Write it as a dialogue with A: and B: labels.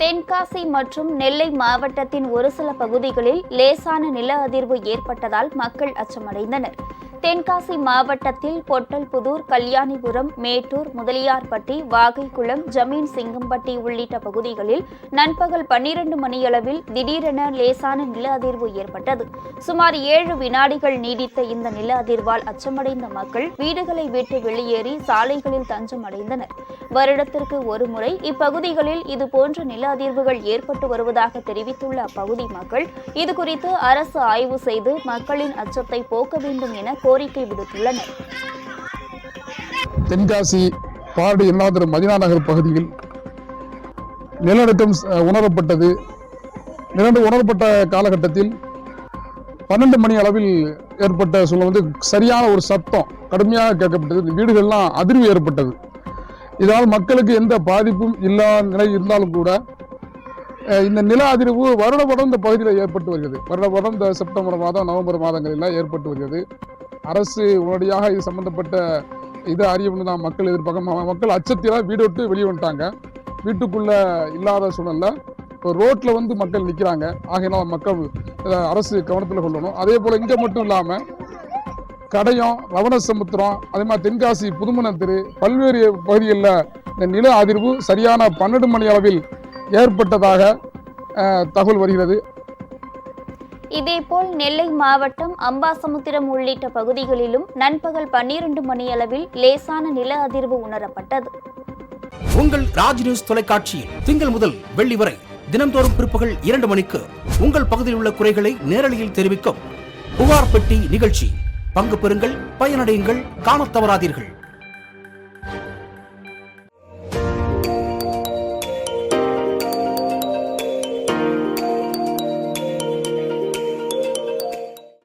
A: தென்காசி மற்றும் நெல்லை மாவட்டத்தின் ஒரு சில பகுதிகளில் லேசான நில அதிர்வு ஏற்பட்டதால் மக்கள் அச்சமடைந்தனர். தென்காசி மாவட்டத்தில் பொட்டல்புதூர் கல்யாணிபுரம் மேட்டூர் முதலியார்பட்டி வாகைக்குளம் ஜமீன் சிங்கம்பட்டி உள்ளிட்ட பகுதிகளில் நண்பகல் பன்னிரண்டு மணியளவில் திடீரென லேசான நில அதிர்வு ஏற்பட்டது. சுமார் ஏழு வினாடிகள் நீடித்த இந்த நில அதிர்வால் அச்சமடைந்த மக்கள் வீடுகளை விட்டு வெளியேறி சாலைகளில் தஞ்சம் அடைந்தனர். வருடத்திற்கு ஒருமுறை இப்பகுதிகளில் இதுபோன்ற நில அதிர்வுகள் ஏற்பட்டு வருவதாக தெரிவித்துள்ள அப்பகுதி மக்கள் இதுகுறித்து அரசு ஆய்வு செய்து மக்களின் அச்சத்தை போக்க வேண்டும் என கோரிக்கை விடுத்துள்ளனர்.
B: தென்காசி பாரடி எண்ணாதுரம் மதினா நகர் பகுதியில் நிலநடுக்கம் உணரப்பட்டது. நிலநடு உணரப்பட்ட காலகட்டத்தில் பன்னெண்டு மணி அளவில் ஏற்பட்ட சூழல் வந்து சரியான ஒரு சத்தம் கடுமையாக கேட்கப்பட்டது. வீடுகள்லாம் அதிர்வு ஏற்பட்டது. இதனால் மக்களுக்கு எந்த பாதிப்பும் இல்லாத நிலை இருந்தாலும் கூட அஹ், இந்த நில அதிர்வு வருட வருடம் இந்த பகுதியில் ஏற்பட்டு வருகிறது. வருட வருடம் இந்த செப்டம்பர் மாதம் நவம்பர் மாதங்களில் ஏற்பட்டு வருகிறது. அரசு உடனடியாக இது சம்பந்தப்பட்ட இதை அறியணும் தான் மக்கள் எதிர்பார்க்க மக்கள் அச்சத்தில் வீடு விட்டு வெளியே வந்துட்டாங்க. வீட்டுக்குள்ள இல்லாத சூழல்ல இப்போ ரோட்ல வந்து மக்கள் நிற்கிறாங்க ஆகையினால் மக்கள் அரசு கவனத்தில் கொள்ளணும். அதே போல் இங்கே மட்டும் இல்லாமல் கடையம் ரவணசமுத்திரம் அதே மாதிரி தென்காசி புதுமணம் தெரு பல்வேறு பகுதிகளில் இந்த நில அதிர்வு சரியான பன்னெண்டு மணி அளவில் ஏற்பட்டதாக தகவல் வருகிறது.
A: இதேபோல் நெல்லை மாவட்டம் அம்பாசமுத்திரம் உள்ளிட்ட பகுதிகளிலும் நண்பகல் பன்னிரண்டு மணியளவில் லேசான நில அதிர்வு உணரப்பட்டது.
C: உங்கள் ராஜ் நியூஸ் தொலைக்காட்சியில் திங்கள் முதல் வெள்ளி வரை தினம்தோறும் பிற்பகல் இரண்டு மணிக்கு உங்கள் பகுதியில் உள்ள குறைகளை நேரலையில் தெரிவிக்கும் புகார் பெட்டி நிகழ்ச்சி. பங்கு பெறுங்கள் பயனடையுங்கள் காணத் தவறாதீர்கள்.